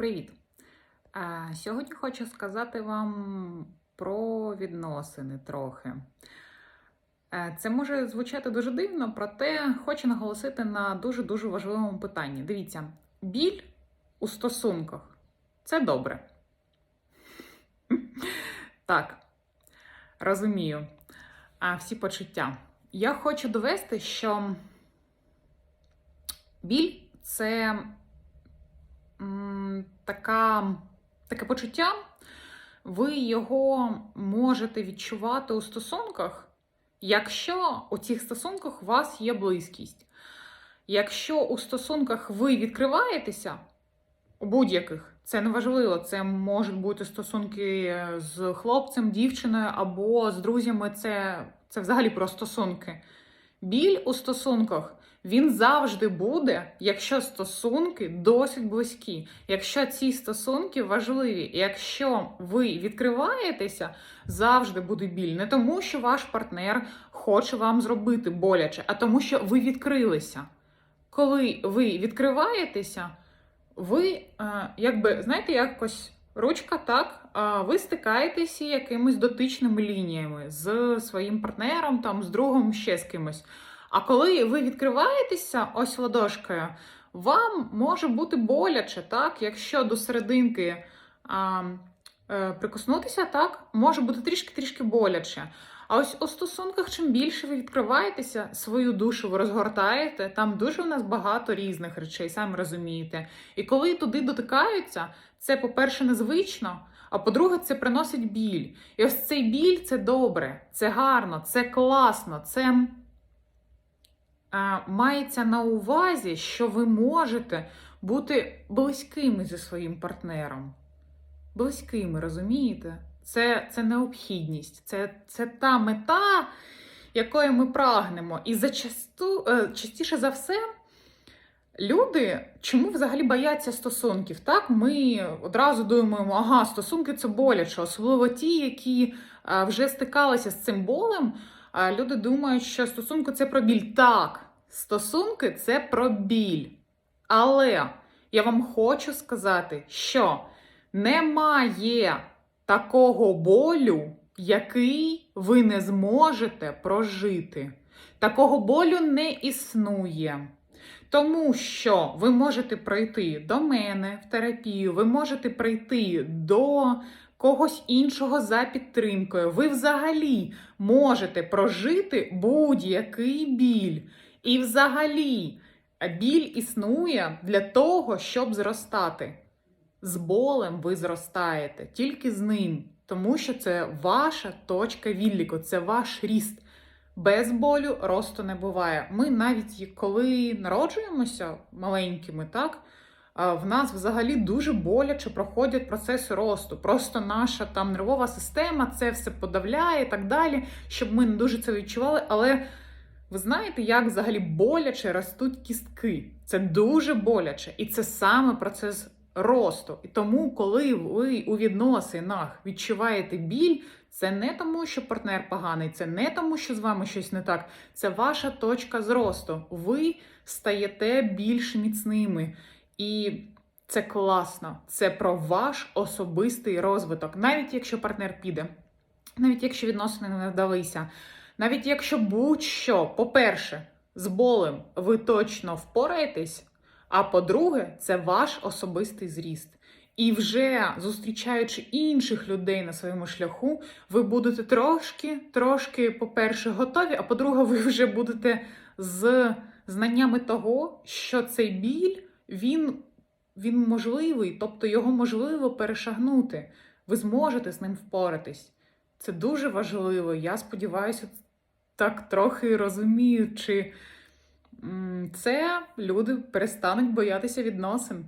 Привіт! Сьогодні хочу сказати вам про відносини трохи. Е, Це може звучати дуже дивно, проте хочу наголосити на дуже-дуже важливому питанні. Дивіться, біль у стосунках це добре. Так, розумію. Всі почуття. Я хочу довести, що біль це така, таке почуття, ви його можете відчувати у стосунках, якщо у цих стосунках у вас є близькість. Якщо у стосунках ви відкриваєтеся, у будь-яких, це неважливо, це можуть бути стосунки з хлопцем, дівчиною або з друзями, це, це взагалі про стосунки. Біль у стосунках він завжди буде, якщо стосунки досить близькі, якщо ці стосунки важливі, якщо ви відкриваєтеся, завжди буде біль. Не тому, що ваш партнер хоче вам зробити боляче, а тому, що ви відкрилися. Коли ви відкриваєтеся, ви, е, якби, знаєте, якось ручка так, ви стикаєтеся якимись дотичними лініями з своїм партнером, там, з другом, ще з кимось. А коли ви відкриваєтеся ось ладошкою, вам може бути боляче, так? Якщо до серединки а, е, прикоснутися, так, може бути трішки-трішки боляче. А ось у стосунках, чим більше ви відкриваєтеся, свою душу ви розгортаєте, там дуже у нас багато різних речей, самі розумієте. І коли туди дотикаються, це, по-перше, незвично, а по-друге, це приносить біль. І ось цей біль це добре, це гарно, це класно, це мається на увазі, що ви можете бути близькими зі своїм партнером. Близькими, розумієте? Це, це необхідність, це, це та мета, якої ми прагнемо. І зачасту, е, частіше за все, люди чому взагалі бояться стосунків? Так, ми одразу думаємо, ага, стосунки це боляче, особливо ті, які е, вже стикалися з цим болем. Люди думають, що стосунки це про біль. Так, стосунки це про біль. Але я вам хочу сказати, що немає такого болю, який ви не зможете прожити. Такого болю не існує. Тому що ви можете прийти до мене в терапію, ви можете прийти до когось іншого за підтримкою. Ви взагалі можете прожити будь-який біль. І взагалі біль існує для того, щоб зростати. З болем ви зростаєте, тільки з ним, тому що це ваша точка відліку, це ваш ріст. Без болю росту не буває. Ми навіть коли народжуємося маленькими, так в нас взагалі дуже боляче проходять процеси росту. Просто наша там нервова система це все подавляє і так далі, щоб ми не дуже це відчували. Але ви знаєте, як взагалі боляче ростуть кістки? Це дуже боляче, і це саме процес росту. І тому, коли ви у відносинах відчуваєте біль, це не тому, що партнер поганий, це не тому, що з вами щось не так. Це ваша точка зросту. Ви стаєте більш міцними. І це класно. Це про ваш особистий розвиток. Навіть якщо партнер піде, навіть якщо відносини не вдалися, навіть якщо будь-що, по-перше, з болем ви точно впораєтесь. А по-друге, це ваш особистий зріст. І вже зустрічаючи інших людей на своєму шляху, ви будете трошки, трошки, по-перше, готові, а по-друге, ви вже будете з знаннями того, що цей біль він, він можливий, тобто його можливо перешагнути. Ви зможете з ним впоратись. Це дуже важливо. Я сподіваюся, так трохи розуміючи це люди перестануть боятися відносин.